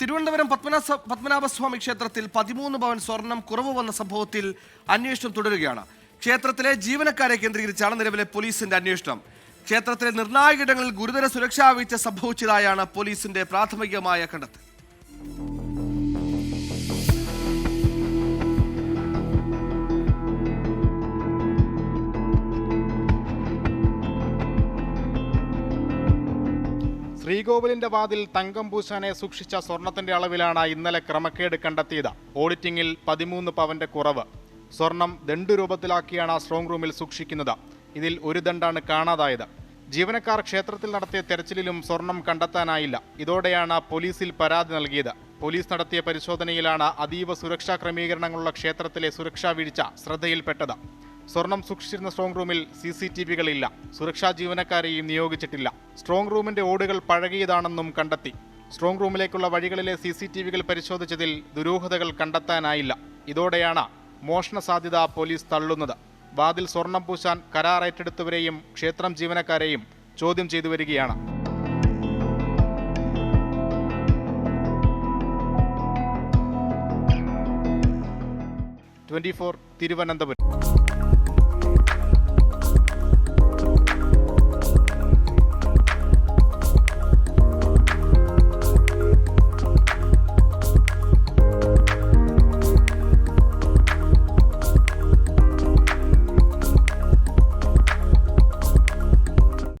തിരുവനന്തപുരം പത്മനാഭ പത്മനാഭസ്വാമി ക്ഷേത്രത്തിൽ പതിമൂന്ന് പവൻ സ്വർണം കുറവ് വന്ന സംഭവത്തിൽ അന്വേഷണം തുടരുകയാണ്. ക്ഷേത്രത്തിലെ ജീവനക്കാരെ കേന്ദ്രീകരിച്ചാണ് നിലവിലെ പോലീസിന്റെ അന്വേഷണം. ക്ഷേത്രത്തിലെ നിർണായക ഇടങ്ങളിൽ ഗുരുതര സുരക്ഷാ വീഴ്ച സംഭവിച്ചതായാണ് പോലീസിന്റെ പ്രാഥമികമായ കണ്ടെത്തൽ. ശ്രീകോവിലിന്റെ വാതിൽ തങ്കം പൂശാനെ സൂക്ഷിച്ച സ്വർണത്തിന്റെ അളവിലാണ് ഇന്നലെ ക്രമക്കേട് കണ്ടെത്തിയത്. ഓഡിറ്റിംഗിൽ പതിമൂന്ന് പവന്റെ കുറവ്. സ്വർണം ദണ്ട് രൂപത്തിലാക്കിയാണ് സ്ട്രോങ് റൂമിൽ സൂക്ഷിക്കുന്നത്. ഇതിൽ ഒരു ദണ്ടാണ് കാണാതായത്. ജീവനക്കാർ ക്ഷേത്രത്തിൽ നടത്തിയ തെരച്ചിലിലും സ്വർണം കണ്ടെത്താനായില്ല. ഇതോടെയാണ് പോലീസിൽ പരാതി നൽകിയത്. പോലീസ് നടത്തിയ പരിശോധനയിലാണ് അതീവ സുരക്ഷാ ക്രമീകരണങ്ങളുള്ള ക്ഷേത്രത്തിലെ സുരക്ഷാ വീഴ്ച ശ്രദ്ധയിൽപ്പെട്ടത്. സ്വർണം സൂക്ഷിച്ചിരുന്ന സ്ട്രോങ് റൂമിൽ സി സി ടി വികളില്ല. സുരക്ഷാ ജീവനക്കാരെയും നിയോഗിച്ചിട്ടില്ല. സ്ട്രോങ് റൂമിന്റെ ഓടുകൾ പഴകിയതാണെന്നും കണ്ടെത്തി. സ്ട്രോങ് റൂമിലേക്കുള്ള വഴികളിലെ സി സി ടി വികൾ പരിശോധിച്ചതിൽ ദുരൂഹതകൾ കണ്ടെത്താനായില്ല. ഇതോടെയാണ് മോഷണ സാധ്യത പോലീസ് തള്ളുന്നത്. വാതിൽ സ്വർണം പൂശാൻ കരാർ ഏറ്റെടുത്തവരെയും ക്ഷേത്രം ജീവനക്കാരെയും ചോദ്യം ചെയ്തു വരികയാണ്. Twenty four Thiruvananthapuram.